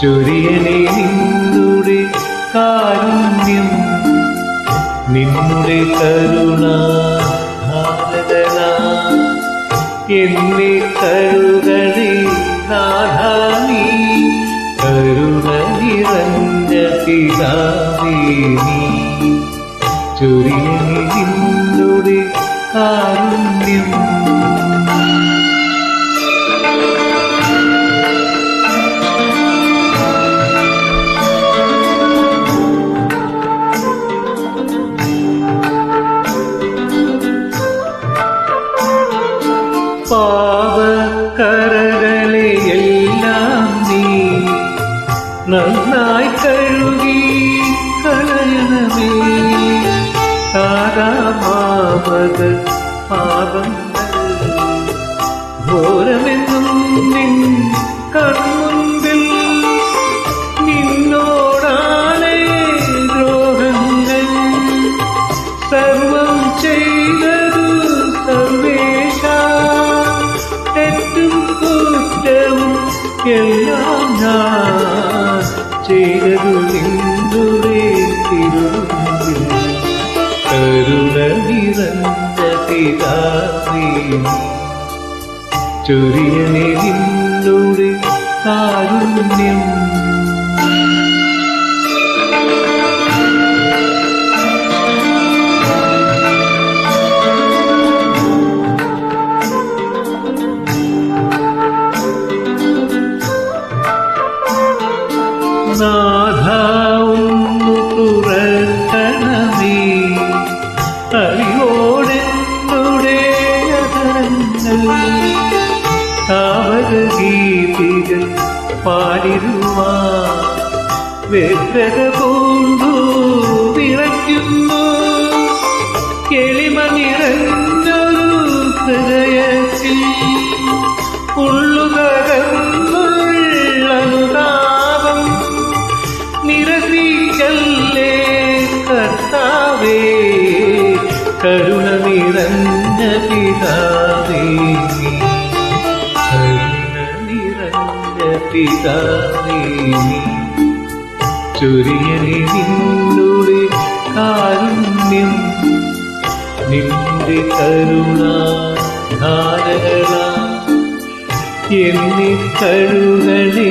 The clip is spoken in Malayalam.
ചൊരിയനെ നിന്നുടെ കാരുണ്യം നിന്നുടെ കരുണ എന്നെ കരുതണേ നാഥാ നീ. കരുണ നിറഞ്ഞ നിന്നുടെ കാരുണ്യം നന്നായി കഴുകി കളയണമേ. താരാമാവത് പാപങ്ങൾ ഘോരമെന്നും നിൻ കൺമുൻപിൽ ചെയ്തതു നിന്നുടെ തിരുമുമ്പിൽ. കരുണ നിറഞ്ഞ കാരുണ്യം തുറക്കണമേ അറിയോടെന്നുടെ അധരങ്ങൾ. താവകഗീതികൾ പാടിരുവാ വ്യഗ്രത പൂണ്ടു വിറയ്ക്കുന്നു. എളിമ നിറഞ്ഞൊരു നിരസിക്കല്ലേ കർത്താവേ കരുണ നിറഞ്ഞ പിതാവേ. കരുണ നിറഞ്ഞ പിതാവേ നീ. നിന്നുടെ കാരുണ്യം നിന്റെ കരുണ ധാരകള എന്നെ കരുണനെ